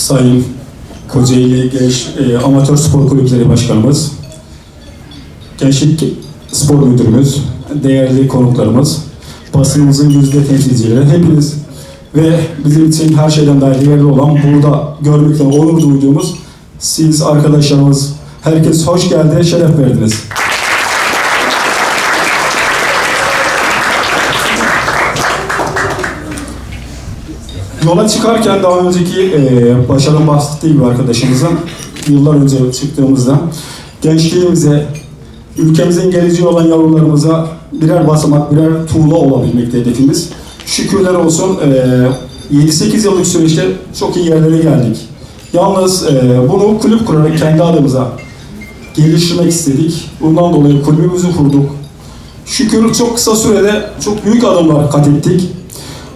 Sayın Kocaeli Genç e, Amatör Spor Kulüpleri Başkanımız, Gençlik Spor Müdürümüz, değerli konuklarımız, basınımızın yüzde temsilcileri, hepiniz ve bizim için her şeyden daha değerli olan burada görmekten onur duyduğumuz siz arkadaşlarımız, herkes hoş geldi, şeref verdiniz. Yola çıkarken daha önceki e, başarıdan bahsettiği gibi arkadaşımızın yıllar önce çıktığımızda gençliğimize, ülkemizin geleceği olan yavrularımıza birer basamak, birer tuğla olabilmekte hedefimiz. Şükürler olsun e, 7-8 yıllık süreçte çok iyi yerlere geldik. Yalnız e, bunu kulüp kurarak kendi adımıza geliştirmek istedik. Bundan dolayı kulübümüzü kurduk. Şükür çok kısa sürede çok büyük adımlar kat ettik.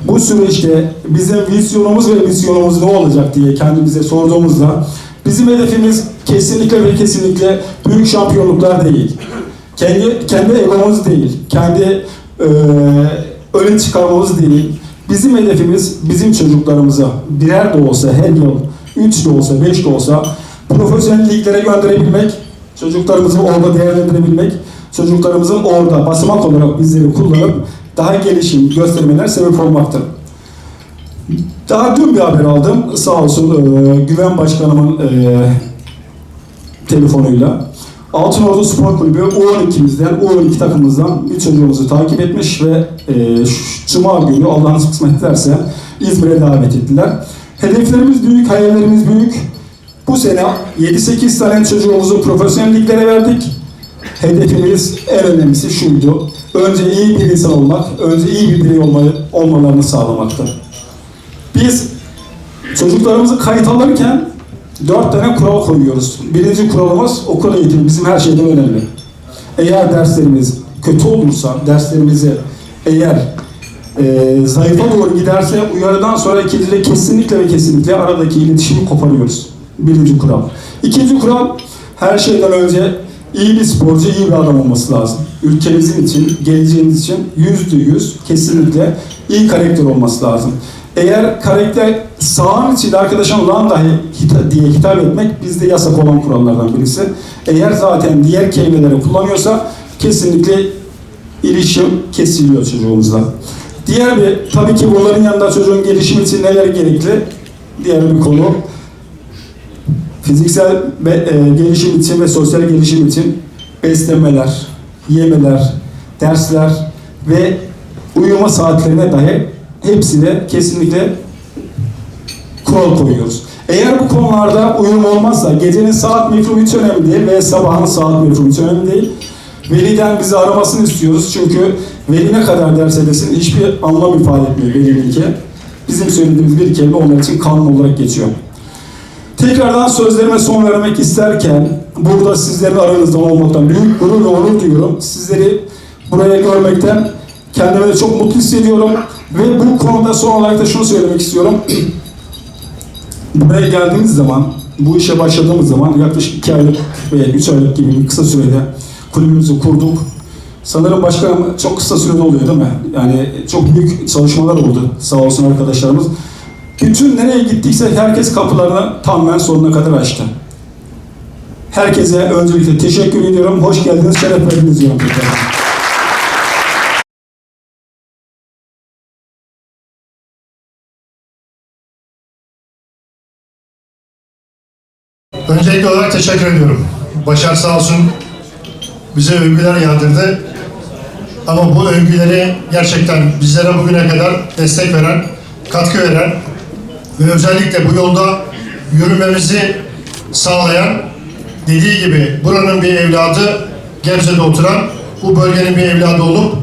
Bu süreçte bizim vizyonumuz ve misyonumuz ne olacak diye kendimize sorduğumuzda bizim hedefimiz kesinlikle ve kesinlikle büyük şampiyonluklar değil. Kendi kendi egomuz değil, kendi e, öne çıkarmamız değil. Bizim hedefimiz bizim çocuklarımıza birer de olsa her yıl, üç de olsa, beş de olsa profesyonel liglere gönderebilmek, çocuklarımızı orada değerlendirebilmek, çocuklarımızın orada basamak olarak bizleri kullanıp daha gelişim göstermeler sebep olmaktır. Daha dün bir haber aldım. Sağ olsun e, Güven Başkanımın e, telefonuyla. Altınordu Spor Kulübü U12'mizden, U12 takımımızdan bir çocuğumuzu takip etmiş ve e, Cuma günü Allah nasip kısmet ederse İzmir'e davet ettiler. Hedeflerimiz büyük, hayallerimiz büyük. Bu sene 7-8 tane çocuğumuzu profesyonel liglere verdik. Hedefimiz en önemlisi şuydu. Önce iyi bir insan olmak, önce iyi bir birey olmayı, olmalarını sağlamaktı. Biz çocuklarımızı kayıt alırken dört tane kural koyuyoruz. Birinci kuralımız okul eğitimi bizim her şeyden önemli. Eğer derslerimiz kötü olursa, derslerimizi eğer e, zayıfa doğru giderse uyarıdan sonra ikincide kesinlikle ve kesinlikle aradaki iletişimi koparıyoruz. Birinci kural. İkinci kural her şeyden önce iyi bir sporcu, iyi bir adam olması lazım. Ülkemizin için, geleceğimiz için yüzde yüz kesinlikle iyi karakter olması lazım. Eğer karakter sahanın içinde arkadaşım lan dahi hita- diye hitap etmek bizde yasak olan kurallardan birisi. Eğer zaten diğer kelimeleri kullanıyorsa kesinlikle ilişkim kesiliyor çocuğumuzla. Diğer bir, tabii ki bunların yanında çocuğun gelişimi için neler gerekli? Diğer bir konu fiziksel ve, e, gelişim için ve sosyal gelişim için beslemeler, yemeler, dersler ve uyuma saatlerine dahi hepsine kesinlikle kural koyuyoruz. Eğer bu konularda uyum olmazsa gecenin saat mefhumu hiç önemli değil ve sabahın saat mefhumu hiç önemli değil. Veliden bizi aramasını istiyoruz çünkü veli ne kadar derse desin hiçbir anlam ifade etmiyor velininki. Bizim söylediğimiz bir kelime onlar için kanun olarak geçiyor. Tekrardan sözlerime son vermek isterken burada sizlerin aranızda olmaktan büyük gurur ve onur duyuyorum. Sizleri buraya görmekten kendimi de çok mutlu hissediyorum. Ve bu konuda son olarak da şunu söylemek istiyorum. Buraya geldiğimiz zaman, bu işe başladığımız zaman yaklaşık iki aylık veya üç aylık gibi bir kısa sürede kulübümüzü kurduk. Sanırım başkanım çok kısa sürede oluyor değil mi? Yani çok büyük çalışmalar oldu sağ olsun arkadaşlarımız. Bütün nereye gittikse herkes kapılarını tamamen sonuna kadar açtı. Herkese öncelikle teşekkür ediyorum. Hoş geldiniz, şeref verdiniz diyorum. Öncelikli olarak teşekkür ediyorum. Başar sağ olsun bize övgüler yağdırdı. Ama bu övgüleri gerçekten bizlere bugüne kadar destek veren, katkı veren ve özellikle bu yolda yürümemizi sağlayan, dediği gibi buranın bir evladı, Gebze'de oturan, bu bölgenin bir evladı olup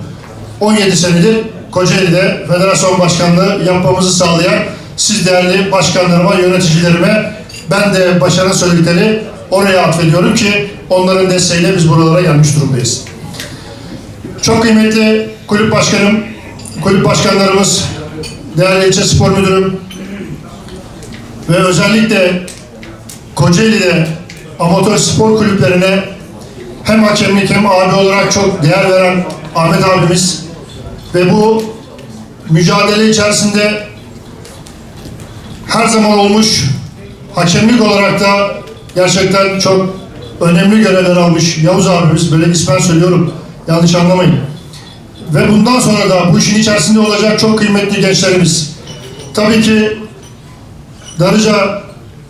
17 senedir Kocaeli'de federasyon başkanlığı yapmamızı sağlayan siz değerli başkanlarıma, yöneticilerime ben de başarı söyledikleri oraya atfediyorum ki onların desteğiyle biz buralara gelmiş durumdayız. Çok kıymetli kulüp başkanım, kulüp başkanlarımız, değerli ilçe spor müdürüm ve özellikle Kocaeli'de amatör spor kulüplerine hem hakemlik hem abi olarak çok değer veren Ahmet abimiz ve bu mücadele içerisinde her zaman olmuş hakemlik olarak da gerçekten çok önemli görevler almış Yavuz abimiz. Böyle ismen söylüyorum. Yanlış anlamayın. Ve bundan sonra da bu işin içerisinde olacak çok kıymetli gençlerimiz. Tabii ki Darıca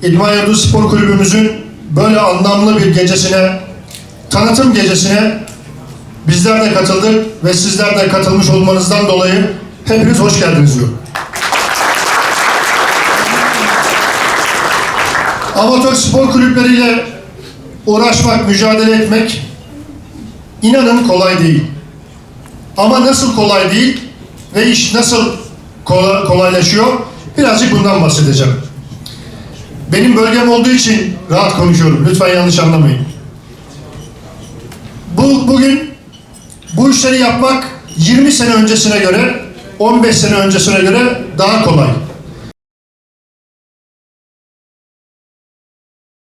İdman Yurdu Spor Kulübümüzün böyle anlamlı bir gecesine, tanıtım gecesine bizler de katıldık ve sizler de katılmış olmanızdan dolayı hepiniz hoş geldiniz diyorum. Amatör spor kulüpleriyle uğraşmak, mücadele etmek inanın kolay değil. Ama nasıl kolay değil ve iş nasıl kola- kolaylaşıyor birazcık bundan bahsedeceğim. Benim bölgem olduğu için rahat konuşuyorum. Lütfen yanlış anlamayın. Bu bugün bu işleri yapmak 20 sene öncesine göre, 15 sene öncesine göre daha kolay.